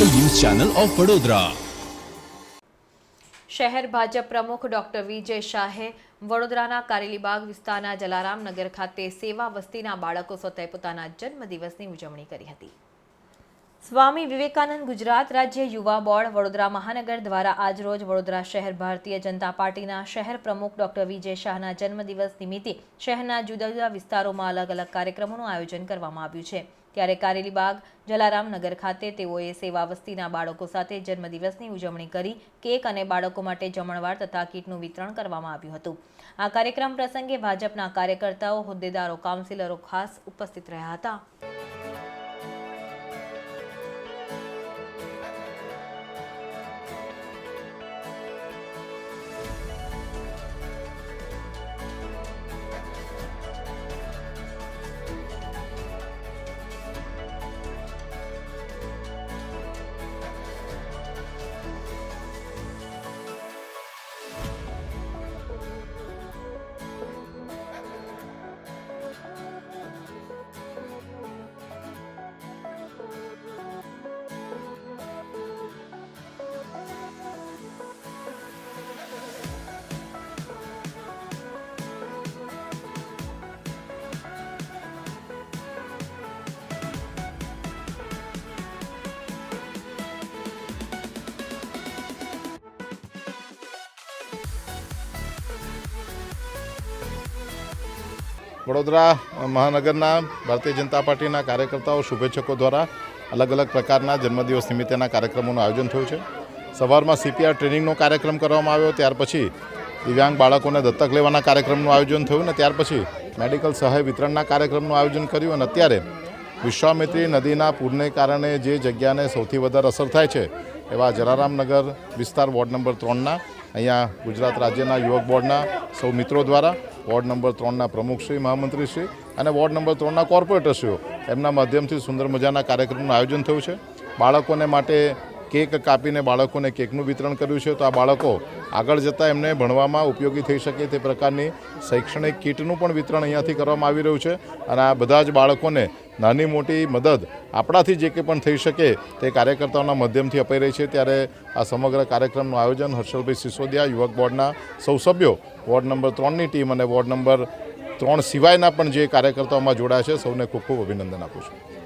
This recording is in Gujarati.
Channel of Vadodara. શહેર ભાજપ પ્રમુખ ડોક્ટર વિજય શાહે વડોદરાના કારેલીબાગ વિસ્તારના જલારામ નગર ખાતે સેવા વસ્તીના બાળકો સાથે પોતાના જન્મદિવસની ઉજવણી કરી હતી. સ્વામી વિવેકાનંદ ગુજરાત રાજ્ય યુવા બોર્ડ વડોદરા મહાનગર દ્વારા આજરોજ વડોદરા શહેર ભારતીય જનતા પાર્ટીના શહેર પ્રમુખ ડોક્ટર વિજય શાહના જન્મદિવસ નિમિત્તે શહેરના જુદા જુદા વિસ્તારોમાં અલગ અલગ કાર્યક્રમોનું આયોજન કરવામાં આવ્યું છે. ત્યારે કારેલીબાગ, જલારામનગર ખાતે તેઓએ સેવા વસ્તીના બાળકો સાથે જન્મદિવસની ઉજવણી કરી, કેક અને બાળકો માટે જમણવાર તથા કીટનું વિતરણ કરવામાં આવ્યું હતું. આ કાર્યક્રમ પ્રસંગે ભાજપના કાર્યકર્તાઓ, હોદ્દેદારો, કાઉન્સિલરો ખાસ ઉપસ્થિત રહ્યા હતા. વડોદરા મહાનગરના ભારતીય જનતા પાર્ટીના કાર્યકર્તાઓ શુભેચ્છકો દ્વારા અલગ અલગ પ્રકારના જન્મદિવસ નિમિત્તેના કાર્યક્રમોનું આયોજન થયું છે. સવારમાં સીપીઆર ટ્રેનિંગનો કાર્યક્રમ કરવામાં આવ્યો, ત્યાર પછી દિવ્યાંગ બાળકોને દત્તક લેવાના કાર્યક્રમનું આયોજન થયું ને ત્યાર પછી મેડિકલ સહાય વિતરણના કાર્યક્રમનું આયોજન કર્યું અને અત્યારે વિશ્વામિત્રી નદીના પૂરને કારણે જે જગ્યાને સૌથી વધારે અસર થાય છે એવા જલારામનગર વિસ્તાર વોર્ડ નંબર ત્રણના, અહીંયા ગુજરાત રાજ્યના યુવક બોર્ડના સૌ મિત્રો દ્વારા વોર્ડ નંબર ત્રણના પ્રમુખશ્રી મહામંત્રીશ્રી અને વોર્ડ નંબર ત્રણના કોર્પોરેટરશ્રીઓ એમના માધ્યમથી સુંદર મજાના કાર્યક્રમનું આયોજન થયું છે. બાળકોને માટે કેક કાપીને બાળકોને કેકનું વિતરણ કર્યું છે, તો આ બાળકો આગળ જતાં એમને ભણવામાં ઉપયોગી થઈ શકે તે પ્રકારની શૈક્ષણિક કીટનું પણ વિતરણ અહીંયાથી કરવામાં આવી રહ્યું છે અને આ બધા જ બાળકોને નાની મોટી મદદ આપણાથી જે કંઈ પણ થઈ શકે તે કાર્યકર્તાઓના માધ્યમથી અપાઈ રહી છે. ત્યારે આ સમગ્ર કાર્યક્રમનું આયોજન હર્ષલભાઈ સિસોદિયા, યુવક બોર્ડના સૌ સભ્યો, વોર્ડ નંબર ત્રણની ટીમ અને વોર્ડ નંબર ત્રણ સિવાયના પણ જે કાર્યકર્તાઓમાં જોડાયા છે, સૌને ખૂબ ખૂબ અભિનંદન આપું છું.